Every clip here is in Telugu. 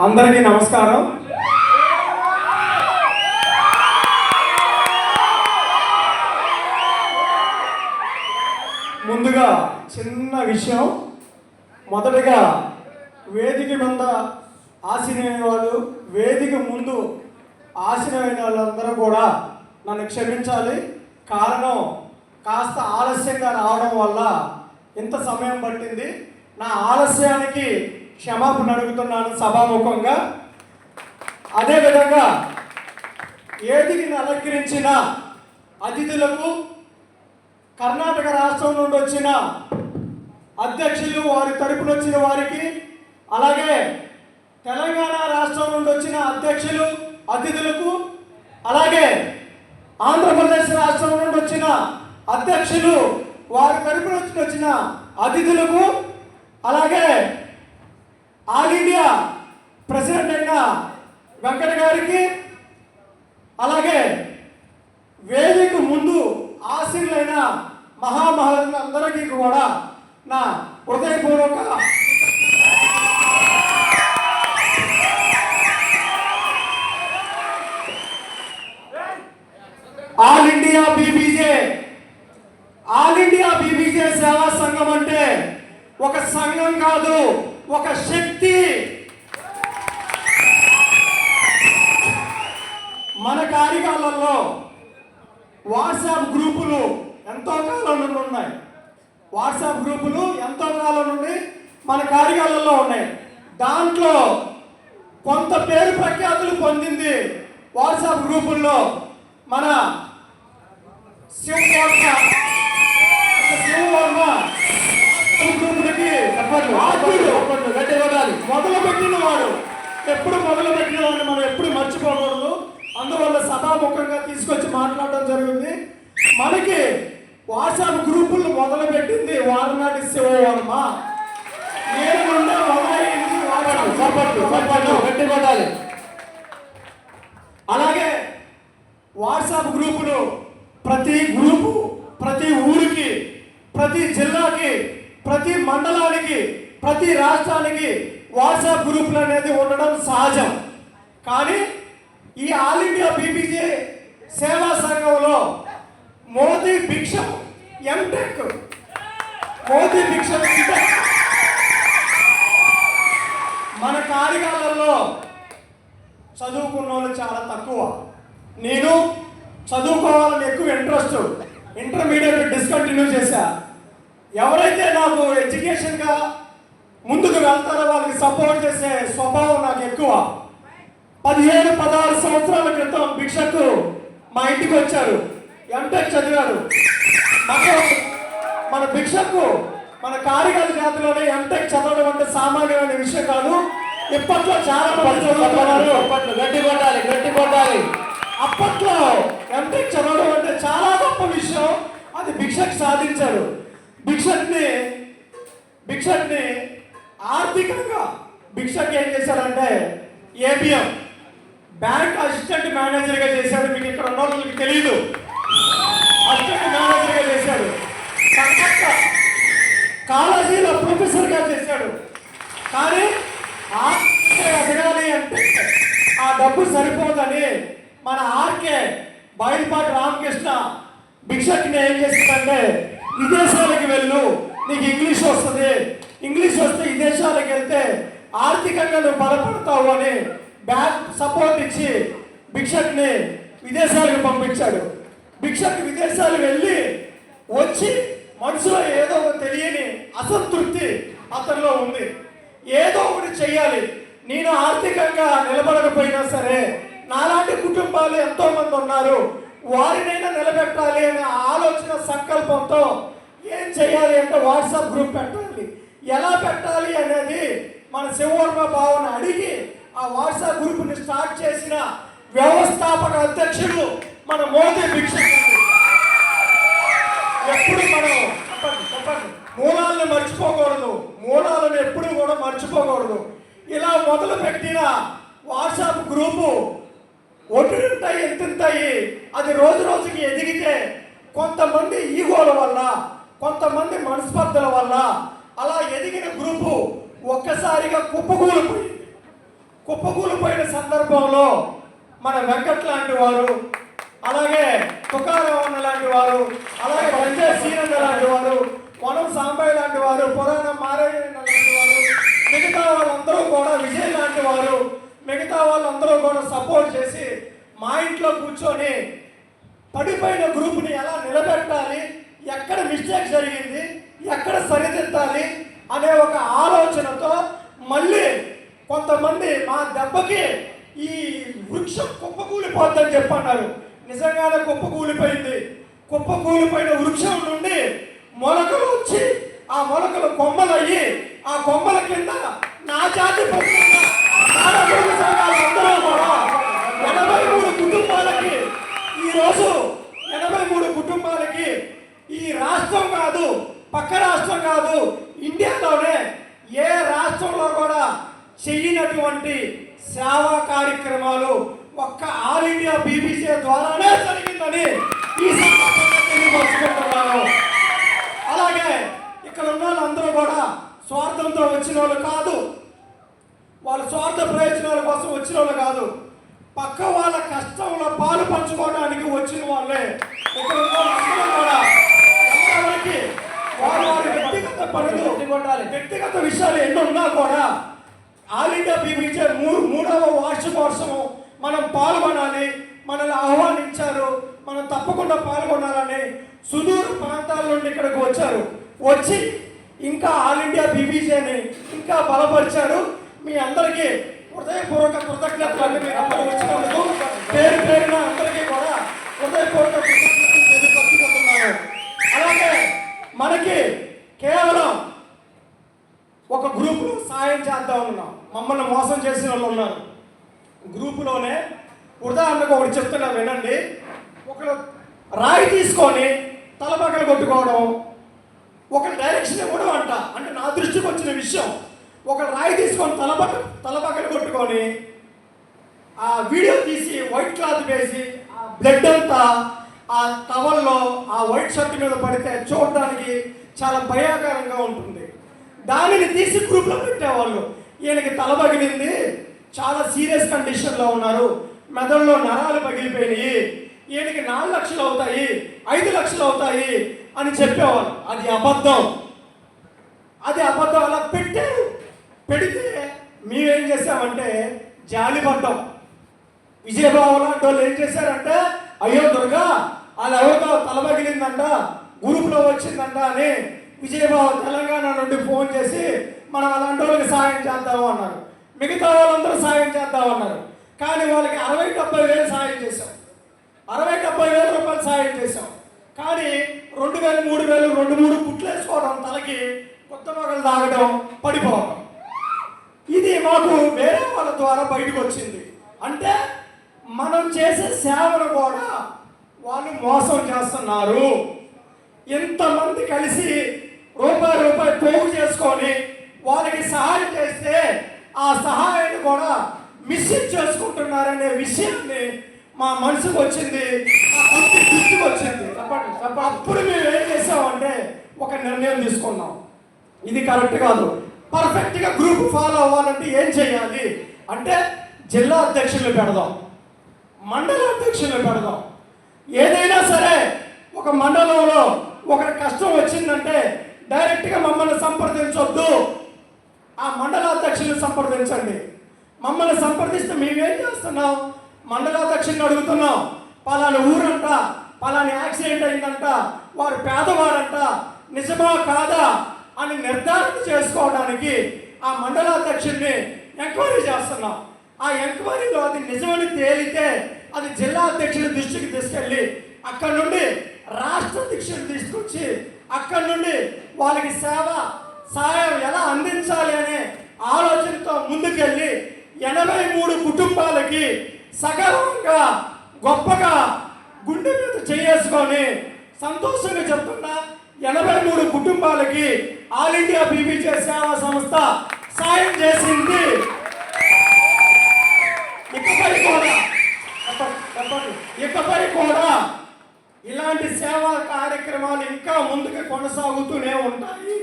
అందరికీ నమస్కారం. ముందుగా చిన్న విషయం. మొదటగా వేదిక మీద ఆశీనమైన వాళ్ళు వేదిక ముందు ఆశీనమైన వాళ్ళందరూ కూడా నన్ను క్షమించాలి. కారణం కాస్త ఆలస్యంగా రావడం వల్ల ఇంత సమయం పట్టింది. నా ఆలస్యానికి క్షమాపణ అడుగుతున్నాను సభాముఖంగా. అదేవిధంగా వేదికని అలంకరించిన అతిథులకు కర్ణాటక రాష్ట్రం నుండి వచ్చిన అధ్యక్షులు వారి తరపున వచ్చిన వారికి అలాగే తెలంగాణ రాష్ట్రం నుండి వచ్చిన అధ్యక్షులు అతిథులకు అలాగే ఆంధ్రప్రదేశ్ రాష్ట్రం నుండి వచ్చిన అధ్యక్షులు వారి తరపున వచ్చిన అతిథులకు అలాగే ఆల్ ఇండియా ప్రెసిడెంట్ అయిన వెంకట గారికి అలాగే వేదిక ముందు ఆశీర్లైన మహామహులందరికీ కూడా నా హృదయపూర్వక all India BBJ all India BBJ Seva Sangham అంటే ఒక సంఘం కాదు. ఒక శక్తి. మన కార్యకాలంలో వాట్సాప్ గ్రూపులు ఎంతో కాలం నుండి ఉన్నాయి. వాట్సాప్ గ్రూపులు ఎంతో కాలం నుండి మన కార్యాలయంలో ఉన్నాయి. దాంట్లో కొంత పేరు ప్రఖ్యాతులు పొందింది వాట్సాప్ గ్రూపుల్లో మన శివ శివ మొదలు పెట్టిన వాడు. ఎప్పుడు మొదలు పెట్టిన వాడిని మనం ఎప్పుడు మర్చిపోకూడదు. అందువల్ల సభాముఖంగా తీసుకొచ్చి మాట్లాడడం జరిగింది. మనకి వాట్సాప్ గ్రూపులు మొదలు పెట్టింది వారనాటి శివవర్మ. నేను మొదలైంది గట్టి కొట్టాలి. అలాగే వాట్సాప్ గ్రూపులు ప్రతి గ్రూపు ప్రతి ఊరికి ప్రతి జిల్లాకి ప్రతి మండలానికి ప్రతి రాష్ట్రానికి వాట్సాప్ గ్రూపులు అనేది ఉండడం సహజం. కానీ ఈ ఆల్ ఇండియా బీబీజే సేవా సంఘంలో మోదీ భిక్షం ఎంటెక్. మోదీ భిక్షం మన కార్యాలయంలో చదువుకున్న వాళ్ళు చాలా తక్కువ. నేను చదువుకోవాలని ఎక్కువ ఇంట్రెస్ట్ ఇంటర్మీడియట్ డిస్కంటిన్యూ చేశా. ఎవరైతే నాకు ఎడ్యుకేషన్గా ముందుకు వెళ్తారో వాళ్ళకి సపోర్ట్ చేసే స్వభావం నాకు ఎక్కువ. పదిహేను పదహారు సంవత్సరాల క్రితం భిక్షకు మా ఇంటికి వచ్చారు. ఎంటెక్ చదివారు. మాకు మన భిక్షకు మన కారిగాల జాతిలోనే ఎంటెక్ చదవడం అంటే సామాన్యమైన విషయం కాదు. ఇప్పట్లో చాలా మంది చదువుతున్నారు. సపోర్ట్ గట్టి కొట్టాలి గట్టి కొట్టాలి. అప్పట్లో ఎంటెక్ చదవడం అంటే చాలా గొప్ప విషయం. అది భిక్షకు సాధించారు. భిక్షక్ని భిక్షక్ని ఆర్థికంగా భిక్షక్ ఏం చేశారంటే ఏబిఎం బ్యాంక్ అసిస్టెంట్ మేనేజర్గా చేశాడు మీకు ఇక్కడ ఉన్న వాళ్ళకి తెలియదు అసిస్టెంట్ మేనేజర్గా చేశాడు. తర్వాత కాలేజీలో ప్రొఫెసర్గా చేశాడు. కానీ ఎదగాలి అంటే ఆ డబ్బు సరిపోదని మన ఆర్కే బయలుపాటి రామకృష్ణ భిక్షక్ని ఏం చేసిందంటే విదేశాలకు వెళ్ళు. నీకు ఇంగ్లీష్ వస్తుంది. ఇంగ్లీష్ వస్తే విదేశాలకు వెళ్తే ఆర్థికంగా నువ్వు బలపడతావు అని బ్యాక్ సపోర్ట్ ఇచ్చి భిక్షక్ని విదేశాలకు పంపించాడు. భిక్షక్ విదేశాలు వెళ్ళి వచ్చి మనసులో ఏదో తెలియని అసంతృప్తి అతనిలో ఉంది. ఏదో ఒకటి చెయ్యాలి. నేను ఆర్థికంగా నిలబడకపోయినా సరే నాలాంటి కుటుంబాలు ఎంతోమంది ఉన్నారు. వారినైనా నిలబెట్టాలి అనే ఆలోచన సంకల్పంతో ఏం చేయాలి అంటే వాట్సాప్ గ్రూప్ పెట్టాలి. ఎలా పెట్టాలి అనేది మన శివవర్మ భావన అడిగి ఆ వాట్సాప్ గ్రూప్ని స్టార్ట్ చేసిన వ్యవస్థాపక అధ్యక్షుడు మన మోదీ భిక్ష ఎప్పుడు మనం చెప్పండి చెప్పండి. మూలాలను మర్చిపోకూడదు. మూలాలను ఎప్పుడు కూడా మర్చిపోకూడదు. ఇలా మొదలు పెట్టిన వాట్సాప్ గ్రూపు ఒడ్డుంటాయి ఎంతుంటాయి అది రోజు రోజుకి ఎదిగితే కొంతమంది ఈగోల వల్ల కొంతమంది మనస్పర్ధల వల్ల అలా ఎదిగిన గ్రూపు ఒక్కసారిగా కుప్పకూలిపోయింది. కుప్పకూలిపోయిన సందర్భంలో మన వెంకట్ లాంటి వారు అలాగే తుకారావన్న లాంటి వారు అలాగే వంజే సీనంద లాంటి వారు వనం సాంబాయి లాంటి వారు పురాణ మారయ్య లాంటి వారు మిగతా వాళ్ళందరూ కూడా విజయ్ లాంటి వారు మిగతా వాళ్ళందరూ కూడా సపోర్ట్ చేసి మా ఇంట్లో కూర్చొని పడిపోయిన గ్రూప్ని ఎలా నిలబెట్టాలి ఎక్కడ మిస్టేక్ జరిగింది ఎక్కడ సరిదిద్దాలి అనే ఒక ఆలోచనతో మళ్ళీ కొంతమంది మా దెబ్బకి ఈ వృక్షం కుప్పకూలిపోద్దని చెప్పన్నారు. నిజంగానే కుప్పకూలిపోయింది. కుప్పకూలిపోయిన వృక్షం నుండి మొలకలు వచ్చి ఆ మొలకలు కొమ్మలయ్యి ఆ కొమ్మల కింద నా జాతి ప్రతినిధి, నా కూడా ఎనభై మూడు కుటుంబాలకి ఈరోజు ఎనభై మూడు కుటుంబాలకి ఈ రాష్ట్రం కాదు పక్క రాష్ట్రం కాదు ఇండియాలోనే ఏ రాష్ట్రంలో కూడా చెయ్యినటువంటి సేవా కార్యక్రమాలు ఒక్క ఆల్ ఇండియా బీబీసీ ద్వారానే జరిగిందని तक पद में దానిని తీసి గ్రూప్లో పెట్టేవాళ్ళు. ఈయనకి తల పగిలింది. చాలా సీరియస్ కండిషన్లో ఉన్నారు. మెదడులో నరాలు పగిలిపోయినాయి. ఈయనకి నాలుగు లక్షలు అవుతాయి ఐదు లక్షలు అవుతాయి అని చెప్పేవాళ్ళు అది అబద్ధం. అది అబద్ధం అలా పెట్టారు పెడితే మేమేం చేసామంటే జాలి పడ్డాం. విజయబాబు లాంటి వాళ్ళు ఏం చేశారంటే అయ్యో దుర్గా వాళ్ళు ఎవరితో తలబగిలిందంట గ్రూప్లో వచ్చిందంట అని విజయబాబు తెలంగాణ నుండి ఫోన్ చేసి మనం అలాంటి వాళ్ళకి సాయం చేద్దాము అన్నారు. మిగతా వాళ్ళందరూ సాయం చేద్దామన్నారు కానీ వాళ్ళకి అరవై డెబ్బై వేలు సాయం చేశాం. అరవై డెబ్బై వేల రూపాయలు సాయం చేశాం. కానీ రెండు వేలు మూడు వేలు రెండు మూడు కుట్లు వేసుకోవడం తలకి కొత్త మొగలు తాగడం పడిపోవడం. ఇది మాకు వేరే వాళ్ళ ద్వారా బయటకు వచ్చింది. అంటే మనం చేసే సేవను కూడా వాళ్ళు మోసం చేస్తున్నారు. ఎంతమంది కలిసి రూపాయి రూపాయి పోగు చేసుకొని వాళ్ళకి సహాయం చేస్తే ఆ సహాయాన్ని కూడా మిస్యూజ్ చేసుకుంటున్నారనే విషయాన్ని మా మనసుకు వచ్చింది గుర్తుకు వచ్చింది. అప్పుడు మేము ఏం చేసామంటే ఒక నిర్ణయం తీసుకున్నాం. ఇది కరెక్ట్ కాదు. పర్ఫెక్ట్గా గ్రూప్ ఫాలో అవ్వాలంటే ఏం చేయాలి అంటే జిల్లా అధ్యక్షులు పెడదాం మండల అధ్యక్షులు పెడదాం. ఏదైనా సరే ఒక మండలంలో ఒకరి కష్టం వచ్చిందంటే డైరెక్ట్గా మమ్మల్ని సంప్రదించొద్దు. ఆ మండలాధ్యక్షులను సంప్రదించండి. మమ్మల్ని సంప్రదిస్తే మేమేం చేస్తున్నాం? మండలాధ్యక్షుని అడుగుతున్నాం. పలాని ఊరంట పలాని యాక్సిడెంట్ అయిందంట వారు పేదవారంట నిజమా కాదా అని నిర్ధారణ చేసుకోవడానికి ఆ మండలాధ్యక్షుడిని ఎంక్వైరీ చేస్తున్నాం. ఆ ఎంక్వైరీలో అది నిజమని తేలితే అది జిల్లా అధ్యక్షుడి దృష్టికి తీసుకెళ్ళి అక్కడ నుండి రాష్ట్ర అధ్యక్షుడిని తీసుకొచ్చి అక్కడ నుండి వాళ్ళకి సేవ సహాయం ఎలా అందించాలి అనే ఆలోచనతో ముందుకెళ్ళి ఎనభై మూడు కుటుంబాలకి సగర్వంగా గొప్పగా గుండె మీద చేసుకొని సంతోషంగా చెప్తున్నా ఎనభై మూడు కుటుంబాలకి ఆల్ ఇండియా బీబీజే సేవా సంస్థ సాయం చేసింది. ఇకపై కూడా ఇకపై కూడా ఇలాంటి సేవా కార్యక్రమాలు ఇంకా ముందుకు కొనసాగుతూనే ఉంటాయి.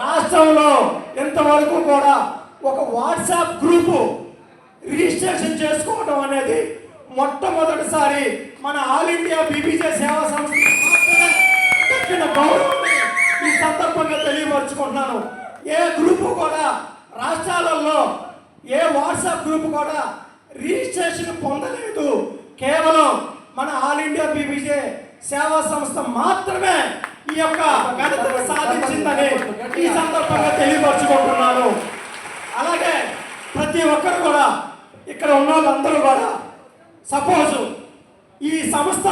రాష్ట్రంలో ఇంతవరకు కూడా ఒక వాట్సాప్ గ్రూపు రిజిస్ట్రేషన్ చేసుకోవడం అనేది మొట్టమొదటిసారి మన ఆల్ ఇండియా బీబీజే సేవా సంస్థ దక్కిన గౌరవాన్ని ఈ సందర్భంగా తెలియపరుచుకుంటున్నాను. ఏ గ్రూపు కూడా రాష్ట్రాలలో ఏ వాట్సాప్ గ్రూప్ కూడా రిజిస్ట్రేషన్ పొందలేదు. కేవలం మన ఆల్ ఇండియా బీబీజే సేవా సంస్థ మాత్రమే ఈ యొక్క ఘనతను సాధించిందని ఈ సందర్భంగా తెలియపరచుకుంటున్నాను. అలాగే ప్రతి ఒక్కరు కూడా ఇక్కడ ఉన్న వాళ్ళందరూ కూడా సపోజ్ ఈ సంస్థ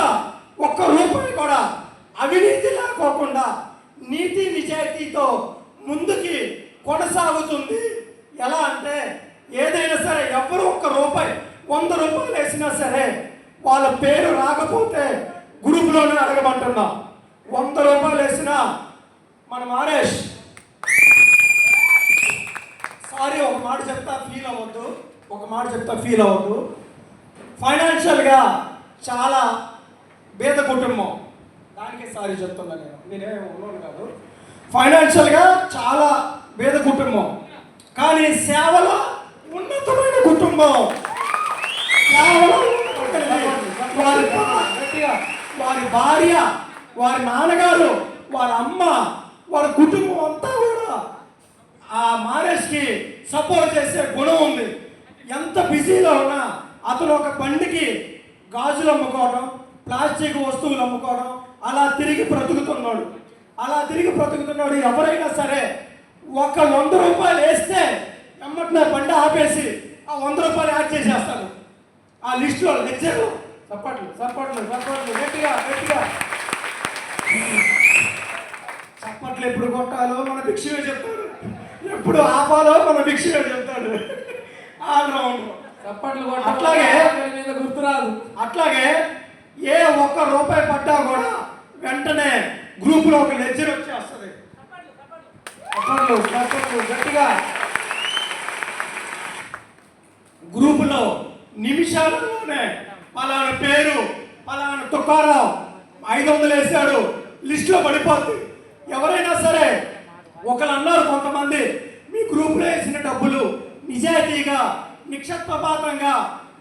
ఒక్క రూపాయి కూడా అవినీతి లేకోకుండా నీతి నిజాయితీతో ముందుకి కొనసాగుతుంది. ఎలా అంటే ఏదైనా సరే ఎవరు ఒక్క రూపాయి వంద రూపాయలు వేసినా సరే వాళ్ళ పేరు రాకపోతే గ్రూప్లోనే అడగమంటున్నా. వంద రూపాయలు వేసినా మన మారేష్ సారీ ఒక మాట చెప్తా ఫీల్ అవ్వద్దు. ఒక మాట చెప్తా ఫీల్ అవ్వద్దు. ఫైనాన్షియల్గా చాలా పేద కుటుంబం. దానికే సారీ చెప్తున్నా నేను. నేనే ఉన్నాను కాదు. ఫైనాన్షియల్గా చాలా పేద కుటుంబం. కానీ సేవలో ఉన్నతమైన కుటుంబం. సేవలో వారి వారి భార్య వారి నాన్నగారు వారి అమ్మ వారి కుటుంబం అంతా కూడా ఆ మారేష్కి సపోర్ట్ చేసే గుణం ఉంది. ఎంత బిజీలో ఉన్నా అతను ఒక బండికి గాజులు అమ్ముకోవడం ప్లాస్టిక్ వస్తువులు అమ్ముకోవడం అలా తిరిగి బ్రతుకుతున్నాడు. అలా తిరిగి బ్రతుకుతున్నాడు. ఎవరైనా సరే ఒక వంద రూపాయలు వేస్తే ఎమ్మటిన బండి ఆపేసి ఆ వంద రూపాయలు యాడ్ చేసేస్తాడు. ఆ లిస్టులో లెక్చర్లో చప్పట్లు చప్పట్లు చప్పట్లు గట్టిగా గట్టిగా. చప్పట్లు ఎప్పుడు కొట్టాలో మన భిక్షువే చెప్తాడు. ఎప్పుడు ఆపాలో మన భిక్షువే చెప్తాడు. ఆల్రౌండ్ చప్పట్లు అట్లాగే- కొట్టాలి మీద గుర్తురాదు. అట్లాగే ఏ ఒక్క రూపాయి పడ్డా కూడా వెంటనే గ్రూపులో ఒక లెక్చర్ వచ్చేస్తుంది. చప్పట్లు చప్పట్లు గట్టిగా. గ్రూపులో నిమిషాలలోనే పలానా పేరు పలానా తుకారావు ఐదు వందలు వేసాడు లిస్టులో పడిపోద్ది ఎవరైనా సరే ఒకరు అన్నారు కొంతమంది మీ గ్రూపులో వేసిన డబ్బులు నిజాయితీగా నిక్షత్వపాతంగా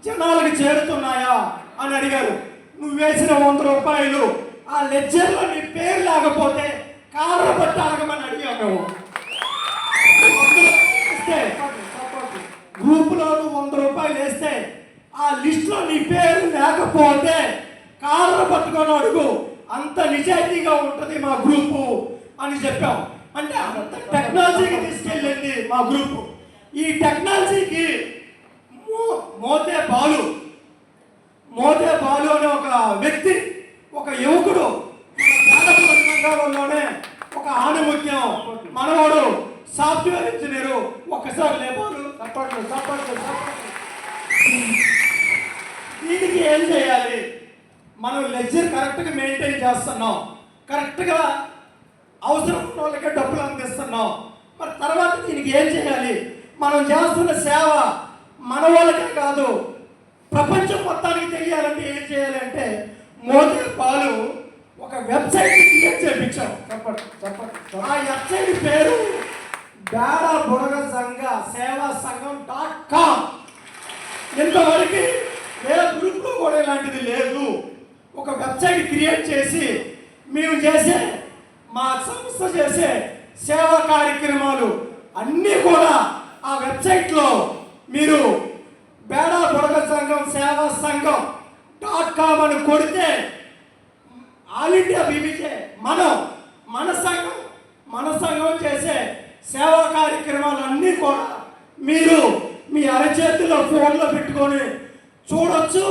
జనాలకు చేరుతున్నాయా అని అడిగారు నువ్వు వేసిన వంద రూపాయలు ఆ లెడ్జర్లో నీ పేరు లేకపోతే కారు బట్టి అడగమని అడిగాము మేము. ఇస్తే గ్రూపులో నువ్వు వంద రూపాయలు వేస్తే ఆ లిస్టులో నీ పేరు లేకపోతే కాళ్ళు పట్టుకొని అడుగు. అంత నిజాయితీగా ఉంటుంది మా గ్రూపు అని చెప్పాం. అంటే అంత టెక్నాలజీకి తీసుకెళ్ళింది మా గ్రూపు. ఈ టెక్నాలజీకి మోతే బాలు. మోతే బాలు అనే ఒక వ్యక్తి ఒక యువకుడు మన ఒక ఆణిముత్యం మనవాడు సాఫ్ట్వేర్ ఇంజనీరు ఒక్కసారి లేపారు. చప్పట్లు చప్పట్లు చప్పట్లు దీనికి ఏం చేయాలి? మనం లెక్చర్ కరెక్ట్గా మెయింటైన్ చేస్తున్నాం. కరెక్ట్గా అవసరం ఉన్న వాళ్ళకే డబ్బులు అందిస్తున్నాం. మరి తర్వాత దీనికి ఏం చేయాలి? మనం చేస్తున్న సేవ మన వాళ్ళకే కాదు ప్రపంచం మొత్తానికి తెలియాలంటే ఏం చేయాలి అంటే మోదీ పాలు ఒక వెబ్సైట్ క్రియేట్ చేయించాం చెప్పండి చెప్పండి ఆ వెబ్సైట్ పేరు బేడ బుడగ సంఘ సేవా సంఘం డాట్ కామ్. ఇంతవరకు కూడా ఇలాంటిది లేదు. ఒక వెబ్సైట్ క్రియేట్ చేసి మేము చేసే మా సంస్థ చేసే సేవా కార్యక్రమాలు అన్నీ కూడా ఆ వెబ్సైట్లో మీరు బేడా బుడగ సంఘం సేవా సంఘం డాట్ కామ్ అని కొడితే ఆల్ ఇండియా బీబీకే మనం మన సంఘం మన సంఘం చేసే సేవా కార్యక్రమాలు అన్నీ కూడా మీరు మీ అరచేతిలో ఫోన్లో పెట్టుకొని చూడొచ్చు.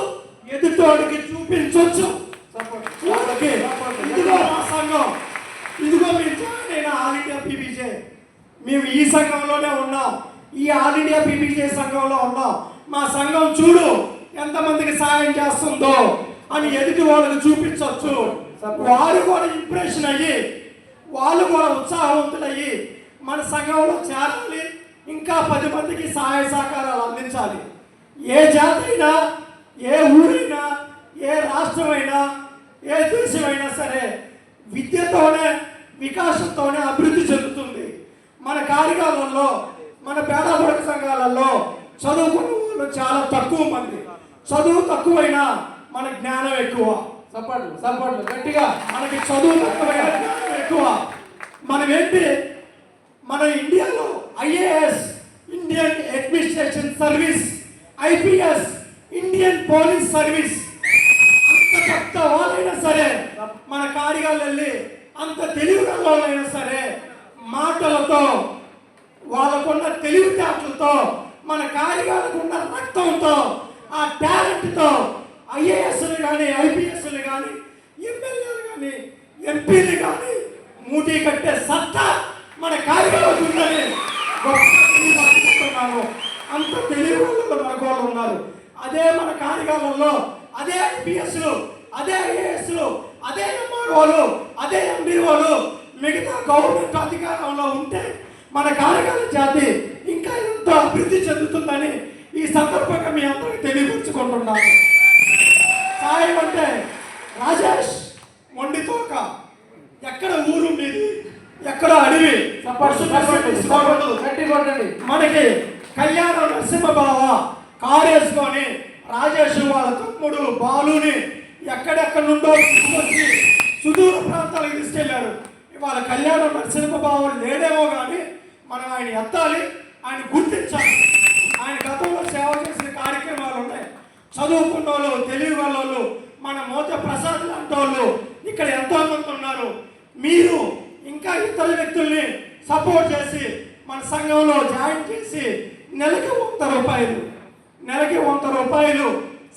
ఎదుటోడికి చూపించవచ్చు ఇదిగో మా సంఘం. ఇదిగో మీరు అయిన ఆల్ ఇండియా బీబీజే మేము ఈ సంఘంలోనే ఉన్నాం. ఈ ఆల్ ఇండియా బీబీజే సంఘంలో ఉన్నాం. మా సంఘం చూడు ఎంతమందికి సాయం చేస్తుందో అని ఎదుటి వాళ్ళకి చూపించవచ్చు వారు కూడా ఇంప్రెషన్ అయ్యి వాళ్ళు కూడా ఉత్సాహవంతులయ్యి మన సంఘంలో చేరాలి. ఇంకా పది మందికి సహాయ సహకారాలు అందించాలి. ఏ జాతైనా ఏ ఊరైనా ఏ రాష్ట్రమైనా ఏ దేశమైనా సరే విద్యతోనే వికాసంతోనే అభివృద్ధి చెందుతుంది. మన కార్యక్రమాల్లో మన పేద వర్గ సంఘాలలో చదువుకున్న లో చాలా తక్కువ మంది. చదువు తక్కువైనా మన జ్ఞానం ఎక్కువ. చప్పట్లు చప్పట్లు గట్టిగా. మనకి చదువు తక్కువైనా జ్ఞానం ఎక్కువ. మనం ఏంటి మన ఇండియాలో IAS Indian administration service IPS Indian police service అంత పెద్ద వాళ్ళైనా సరే మన కాడిగాలు వెళ్ళి అంత తెలివి వాళ్ళైనా సరే మాటలతో వాళ్ళకున్న తెలివితేటలతో మన కాడిగాలకున్న రక్తంతో ఆ టాలెంట్తో ఐఏఎస్లు కానీ ఐపీఎస్లు కానీ ఎమ్మెల్యేలు కానీ ఎంపీలు కానీ మూటీ కట్టే సత్తా మన కాడిగాలకు ఉందని గొప్పగా అంత తెలివి వాళ్ళు మన వాళ్ళు ఉన్నారు. అదే మన కాడిగాలలో అదే ఐపీఎస్లు అదే ఐఏఎస్లు అదే ఎంఆర్ఓలు అదే ఎండిఓలు మిగతా గవర్నమెంట్ అధికారంలో ఉంటే మన కార్యకాల జాతి ఇంకా ఎంతో అభివృద్ధి చెందుతుందని ఈ సందర్భంగా మీ అందరికీ తెలియపరుచుకుంటున్నాను. సాయం అంటే రాజేష్ మొండితోక ఎక్కడ ఊరు మీది? ఎక్కడ అడవి? మనకి కళ్యాణ నరసింహబావ కారు వేసుకొని రాజేష్ వాళ్ళ తమ్ముడు బాలుని ఎక్కడెక్కడ నుండో తీసుకొచ్చి సుదూర ప్రాంతాలకు తీసుకెళ్ళారు ఇవాళ కళ్యాణ నరసింహబాబు లేడేమో కానీ మనం ఆయన ఎత్తాలి ఆయన గుర్తించాలి. ఆయన గతంలో సేవ చేసిన కార్యక్రమాలు ఉన్నాయి. చదువుకున్న వాళ్ళు తెలివి వాళ్ళు మన మోత ప్రసాద్ లాంటి వాళ్ళు ఇక్కడ ఎంతో మంది ఉన్నారు. మీరు ఇంకా ఇతర వ్యక్తుల్ని సపోర్ట్ చేసి మన సంఘంలో జాయిన్ చేసి నెలకి వంద రూపాయలు నెలకి వంద రూపాయలు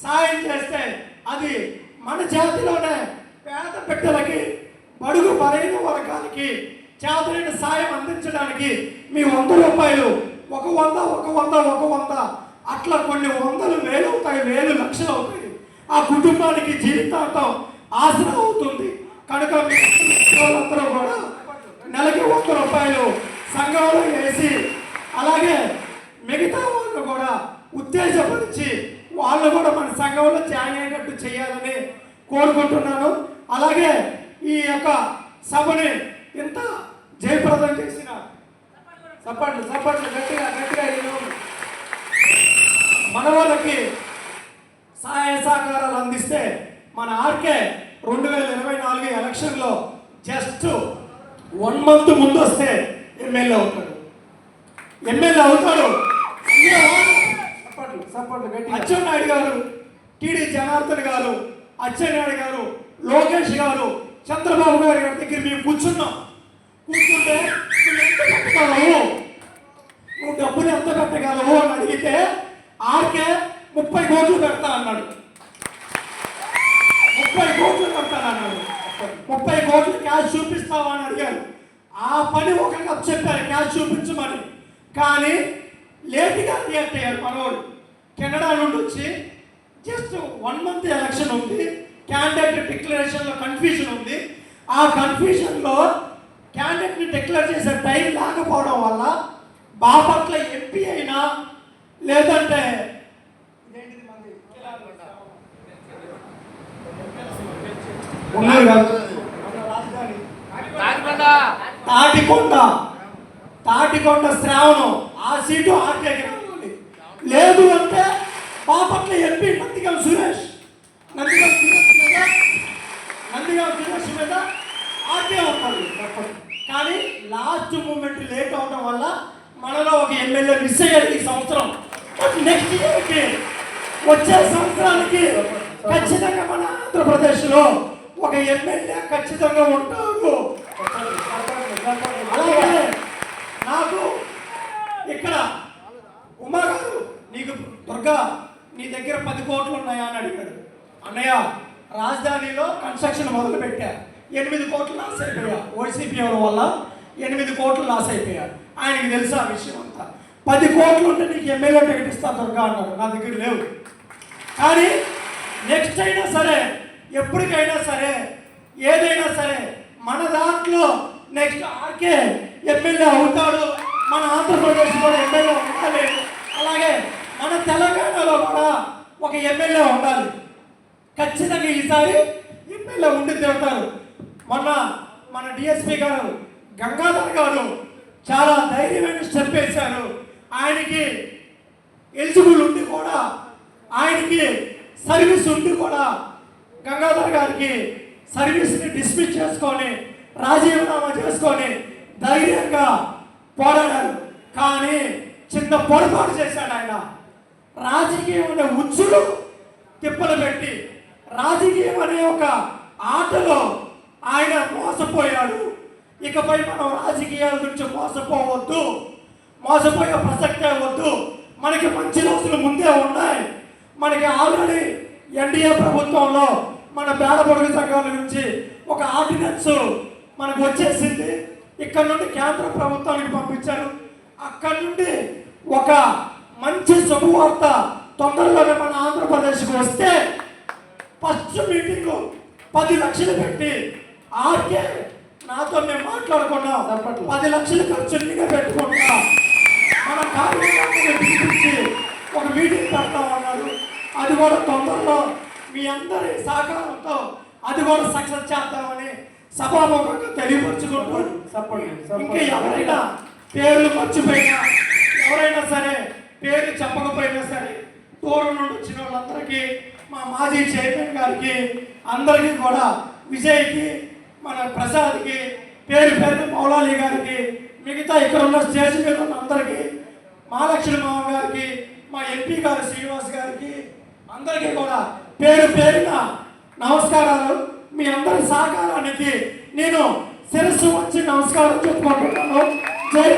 సాయం చేస్తే అది మన జాతిలోనే పేద బిడ్డలకి బడుగు బలైన వర్గాలకి చేతనైన సాయం అందించడానికి మీ వంద రూపాయలు ఒక వంద ఒక వంద ఒక వంద అట్లా కొన్ని వందలు వేలు అవుతాయి వేలు లక్షలు అవుతాయి. ఆ కుటుంబానికి జీవితాంతం ఆసరా అవుతుంది. కనుక మీ వాళ్ళందరూ కూడా నెలకి వంద రూపాయలు సంఘంలో వేసి అలాగే మిగతా వాళ్ళు కూడా ఉత్తేజపరిచి వాళ్ళు కూడా మన సంఘంలో జాయిన్ అయ్యేటట్టు చేయాలని కోరుకుంటున్నాను. అలాగే ఈ యొక్క సభని ఇంత జయప్రదం చేసిన చప్పట్లు చప్పట్లు గట్టిగా గట్టిగా మన వాళ్ళకి సహాయ సహకారాలు అందిస్తే మన ఆర్కే రెండు వేల ఇరవై నాలుగు ఎలక్షన్లో జస్ట్ వన్ మంత్ ముందు వస్తే ఎమ్మెల్యే అవుతాడు. ఎమ్మెల్యే అవుతాడు. అచ్చెన్నాయుడు గారు టీడీ జనార్దన్ గారు అచ్చెన్నాయుడు గారు లోకేష్ గారు చంద్రబాబు గారి దగ్గర మేము కూర్చున్నాం. కూర్చుంటే నువ్వు ఎంత కట్టగలవు? నువ్వు డబ్బులు ఎంత పెట్టగలవు అని అడిగితే ఆర్కే ముప్పై కోట్లు పెడతా అన్నాడు ముప్పై కోట్లు పెడతాను అన్నాడు ముప్పై కోట్లు క్యాష్ చూపిస్తావా అని అడిగాడు. ఆ పని ఒక కప్ చెప్పారు క్యాష్ చూపించమని. కానీ లేటుగా అంటే మనవాడు కెనడా నుండి వచ్చి జస్ట్ వన్ మంత్ ఎలక్షన్ ఉంది. క్యాండిడేట్ డిక్లరేషన్లో కన్ఫ్యూజన్ ఉంది. ఆ కన్ఫ్యూజన్లో క్యాండిడేట్ని డిక్లేర్ చేసే టైం లేకపోవడం వల్ల బాపట్ల ఎంపీ అయినా లేదంటే? ఉన్నారు కాదు. తాటికొండ. తాటికొండ. శ్రావణం. ఆ సీటు రావాలి లేదు అంటే బాపట్ల ఎంపీ నందిగం సురేష్ నందిగం సురేష్ మీద నందిగం సురేష్ మీద ఆర్టీ అవుతారు కానీ లాస్ట్ మూమెంట్ లేట్ అవడం వల్ల మనలో ఒక ఎమ్మెల్యే మిస్ అయ్యాడు ఈ సంవత్సరం. నెక్స్ట్ ఇయర్కి వచ్చే సంవత్సరానికి ఖచ్చితంగా మన ఆంధ్రప్రదేశ్లో ఒక ఎమ్మెల్యే ఖచ్చితంగా ఉంటారు అలాగే నాకు ఇక్కడ ఉమా గారు నీకు దుర్గా నీ దగ్గర పది కోట్లు ఉన్నాయా అని అడిగాడు. అన్నయ్య రాజధానిలో కన్స్ట్రక్షన్ మొదలు పెట్టా ఎనిమిది కోట్లు లాస్ అయిపోయా. ఓసీపీ వల్ల? ఎనిమిది కోట్లు లాస్ అయిపోయా. ఆయనకి తెలుసు ఆ విషయం అంతా. పది కోట్లు ఉంటే నీకు ఎమ్మెల్యే టికెట్ ఇస్తా దుర్గా అన్నారు నా దగ్గర లేవు. కానీ నెక్స్ట్ అయినా సరే ఎప్పటికైనా సరే ఏదైనా సరే మన దాంట్లో నెక్స్ట్ ఆర్కే ఎమ్మెల్యే అవుతాడు. మన ఆంధ్రప్రదేశ్ కూడా ఎమ్మెల్యే ఉండాలి. అలాగే మన తెలంగాణలో కూడా ఒక ఎమ్మెల్యే ఉండాలి. ఖచ్చితంగా ఈసారి ఎమ్మెల్యే ఉండి ఉంటారు మొన్న మన డిఎస్పీ గారు గంగాధర్ గారు చాలా ధైర్యమైన స్టెప్ వేశారు. ఆయనకి ఎలిజిబుల్ ఉండి కూడా ఆయనకి సర్వీస్ ఉండి కూడా గంగాధర్ గారికి సర్వీస్ని డిస్మిస్ చేసుకొని రాజీనామా చేసుకొని ధైర్యంగా పోరాడారు. కానీ చిన్న పొరపాటు చేశాడు ఆయన. రాజకీయం అనే ఉచ్చులు తిప్పలు పెట్టి రాజకీయం అనే ఒక ఆటలో ఆయన మోసపోయాడు. ఇకపై మనం రాజకీయాల నుంచి మోసపోవద్దు. మోసపోయే ప్రసక్తే వద్దు. మనకి మంచి రోజులు ముందే ఉన్నాయి. మనకి ఆల్రెడీ ఎన్డీఏ ప్రభుత్వంలో మన పేద సంఘాల నుంచి ఒక ఆర్డినెన్స్ మనకు వచ్చేసింది. ఇక్కడ నుండి కేంద్ర ప్రభుత్వానికి పంపించారు. అక్కడ నుండి ఒక మంచి శుభవార్త తొందరలోనే మన ఆంధ్రప్రదేశ్కి వస్తే ఫస్ట్ మీటింగ్ పది లక్షలు పెట్టి ఆర్కే నాతో మేము మాట్లాడుకున్నాం. పది లక్షలు ఖర్చు పెట్టుకుంటా మన కార్యక్రమాన్ని పిలిపించి ఒక మీటింగ్ పెడతామన్నారు అది కూడా తొందరలో మీ అందరి సహకారంతో అది కూడా సక్సెస్ చేద్దామని సభాముఖంగా తెలియపరుచుకుంటూ చెప్పండి. ఇంకా ఎవరైనా పేర్లు మర్చిపోయినా ఎవరైనా సరే పేరు చెప్పకపోయినా సరే దూరం నుండి వచ్చిన వాళ్ళందరికీ మా మాజీ చైర్మన్ గారికి అందరికీ కూడా విజయ్కి మన ప్రసాద్కి పేరు పేరు మౌలాలి గారికి మిగతా ఇక్కడ ఉన్న స్టేజ్ మీద ఉన్న అందరికీ మహాలక్ష్మి మామ గారికి మా ఎంపీ గారు శ్రీనివాస్ గారికి అందరికీ కూడా పేరు పేరున నమస్కారాలు. మీ అందరి సహకారానికి నేను శిరస్సు వచ్చి నమస్కారం చెప్పుకుంటున్నాను. జై